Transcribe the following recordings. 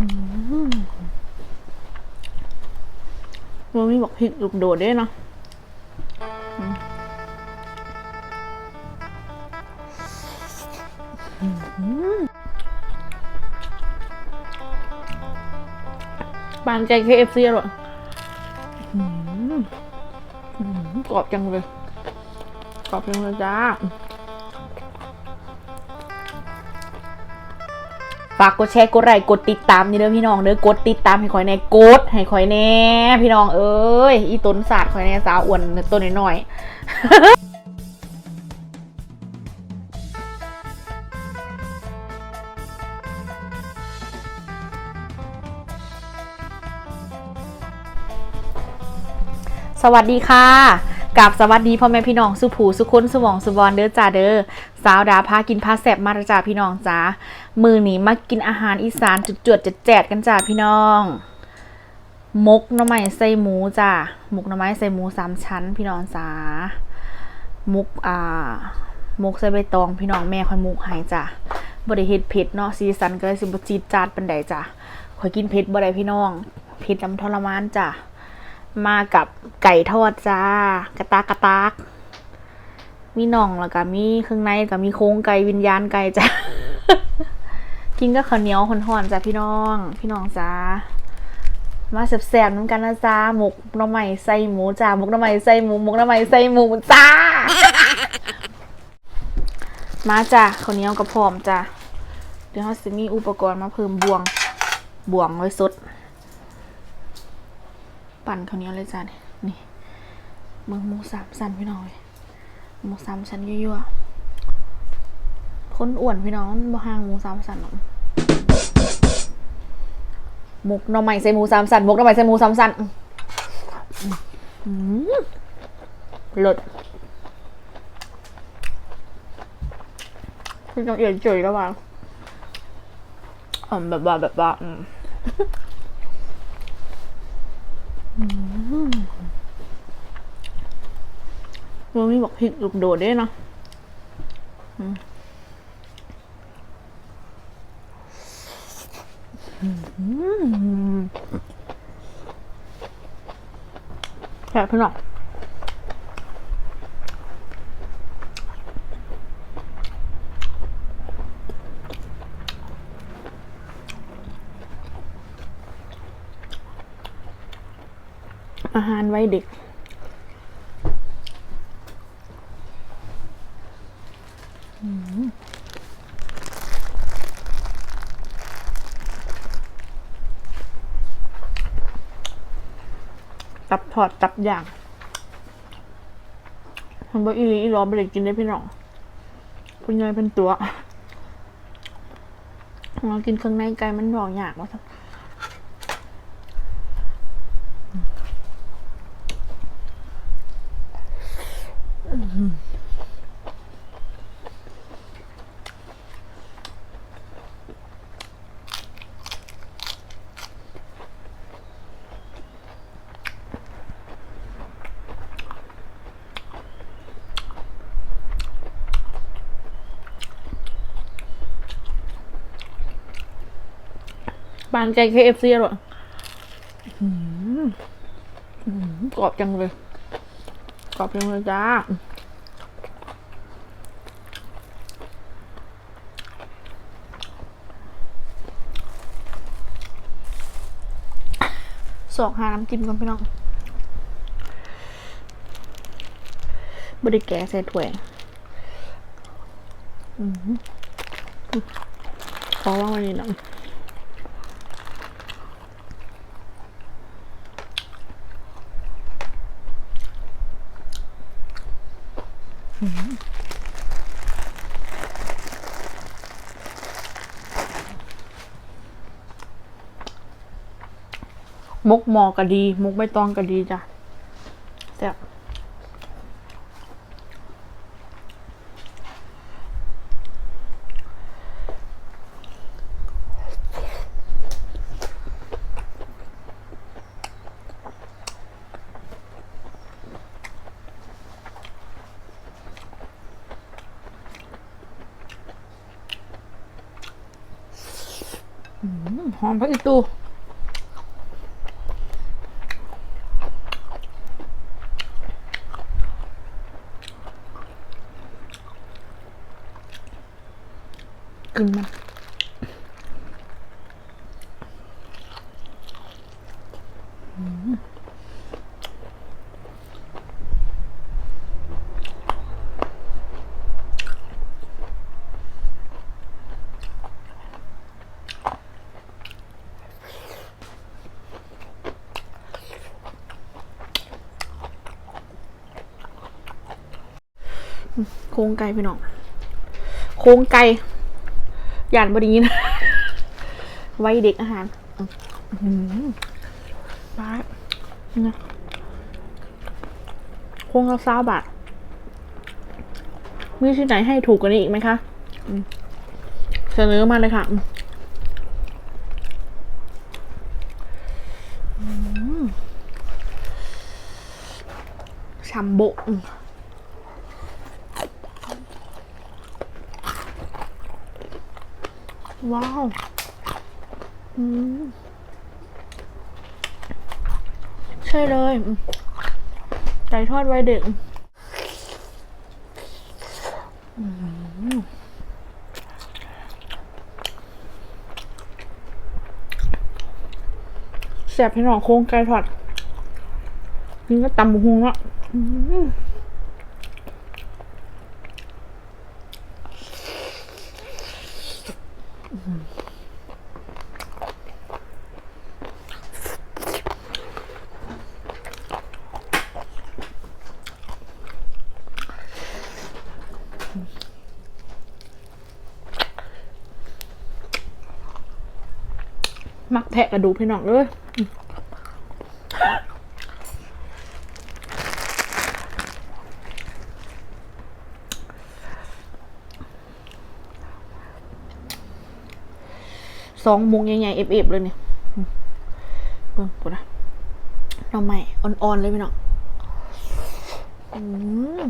มันมีบอกพริกลูกโดดด้วยเนาะปานใจ KFC อร่อยอืมอืมกรอบจังเลย กรอบจังเลยจ้า ฝากกดแชร์กดไลค์กดติดตามนี่เด้อพี่น้องเด้อกดติดตามให้ข่อยแน่กดให้ข่อยแน่พี่น้องเอ้ยอีต้นศาสตร์ข่อยแน่สาวอ้วนตัวน้อยสวัสดีค่ะ กับสวัสดีพ่อแม่พี่น้องสุผูสุคนสวองสุวรรณเด้อจ้าเด้อสาวดาพากินพาแสบมาจ้าพี่น้องจ้ามือหนีมากินอาหารอีสานจุดจวดๆแจดกันจ้าพี่น้องมกน่อไม้ใส่หมูจ้าหมกน่อไม้ใส่หมูสามชั้น พี่น้องจ้ามุกอ่ามกใส่ใบตองพี่น้องแม่คอยมุกให้จ้าบ่ได้เฮ็ดเผ็ดเนาะสีสันก็เลยสิบจีดจาดปานใดจ้าข่อยกินเผ็ดบ่ได้พี่น้องเผ็ดจำทรมานจ้า มากับไก่ทอดจ้า กระตากกระตากมีน่องแล้วก็มีเครื่องในก็มีโครงไก่วิญญาณไก่จ้ากินก็ข้าวเหนียวห่อนๆจ้ะพี่น้อง พี่น้องจ้ามาแซ่บๆน้ำกันนะจ้าหมกน้ำใหม่ใส่หมูจ้าหมกน้ำใหม่ใส่หมูหมกน้ำใหม่ใส่หมูจ้า มาจ้าข้าวเหนียวกับพร้อมจ้าเดี๋ยวเราจะมีอุปกรณ์มาเพิ่มบวงบวงไว้สด ปั่นข้าวเนียเลยจ้านี่นี่เมืองหมูสามสันพี่น้องเว้ยหมูสามชั้นยั่วๆคนอ้วนพี่น้องบ่ห่างหมูสามสันหรอกหมกหน่อไม้ใส่หมูสามสันหมกหน่อไม้ใส่หมูสามสันอืมเลิศคือจังเอียดเฉยแล้วว่าอ่อแบบว่าแบบว่าอื มอืมมันมีบอกพริกลูกโดดด้วยเนาะอืมแค่พี่น้อง หารไว้เด็ก ตับทอดตับย่างมันบอกอีลีอีหลอไปเลยกินได้พี่น้องคุณยายเป็นตัวเรากินเครื่องในไก่มันบอกยากว่าสัก บานไก่ KFC อร่อยอื้อหือหือกรอบจังเลย กรอบจังเลยจ้าสอกหาน้ำจิ้มกันพี่น้องบไดิแกะใส่ถ้วยอือหือขอว่าวันนี้หนัง มกหมอกระดี มกใบตองกระดีจ้ะแซ่หอมพระอิตู กินมันโครงไก่พี่น้อง โครงไก่ หยานบดีนะไว้เด็กอาหารอื้อหือบ้าเนี่ยครงละซาบาทมีที่ไหนให้ถูกกว่านี้อีกไหมคะเสนอมาเลยค่ะชัมโบะอืม ว้าวใช่เลย ไก่ทอดไวเด็กแซ่บพี่น้องโค้งไก่ทอดนี่ก็ตำบุกฮุงละ มักแทะกระดูกพี่น้องเลยสองมุงใหญ่ๆเอฟๆเลยเนี่ยเบิ่งปุ๊นะหน้องใหม่อ่อนๆเลยพี่น้องอืม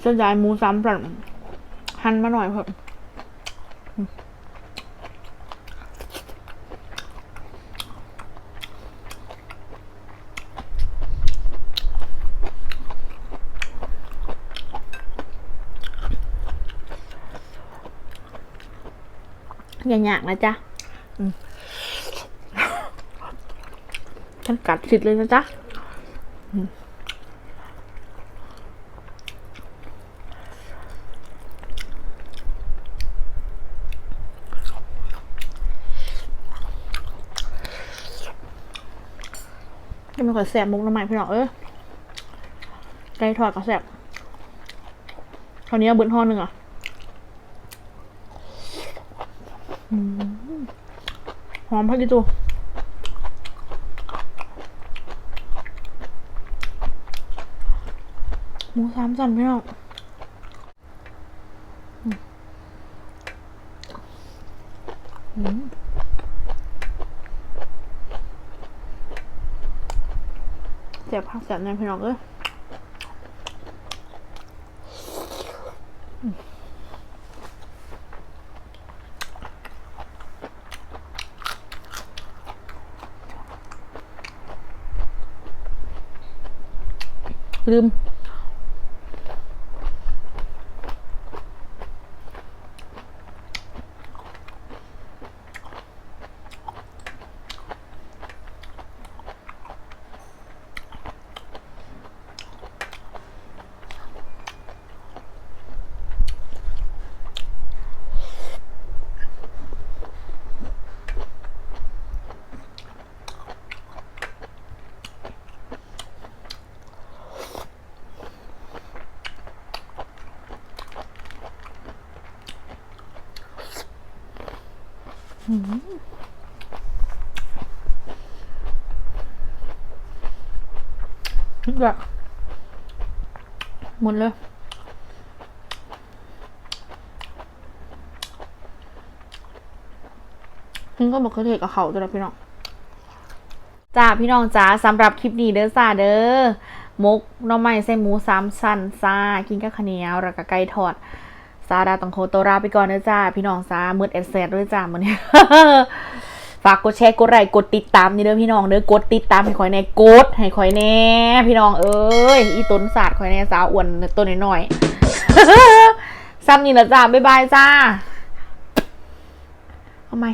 เส้นใหญ่หมูสามสันหั่นมาหน่อยเพิ่ม อย่าหยากนะจ๊ะอืมฉันกัดสิทธิ์เลยนะจ๊ะอืมยังไม่ค่อยแสบมุกน้ำใหม่พี่น้องเอ้ยไก่ทอดก็แสบคราวนี้เอาเบิ้ลห่อหนึ่งอะ หอมพักกีตูหมูสามสันพี่น้องเจ็บพักแสบแน่พี่น้องเอ้ย ลืม ทุกอย่างหมดเลยนี่ก็บอกเคยเทกับเขาตัวละพี่น้องจ้าพี่น้องจ้าสำหรับคลิปนี้เด้อจ้าเด้อมกน้องไม้ใส่หมูสามชั้นจ้ากินกับข้าวเหนียวแล้วก็ไก่ทอด ซาดาตังโคตัวลาไปก่อนนะจ้า พี่น้องจ้ามืดแอดแซดด้วยจ้ามันเนี่ยฝากกดแชร์กดไลค์กดติดตามนี่เด้อพี่น้องเด้อกดติดตามให้คอยแน่กดให้คอยแน่พี่น้องเอ้ยอีต้นศาสตร์คอยแน่สาวอ้วนตัวน้อยๆซ้ำนี่ละจ้าบ๊ายบายจ้าทำไม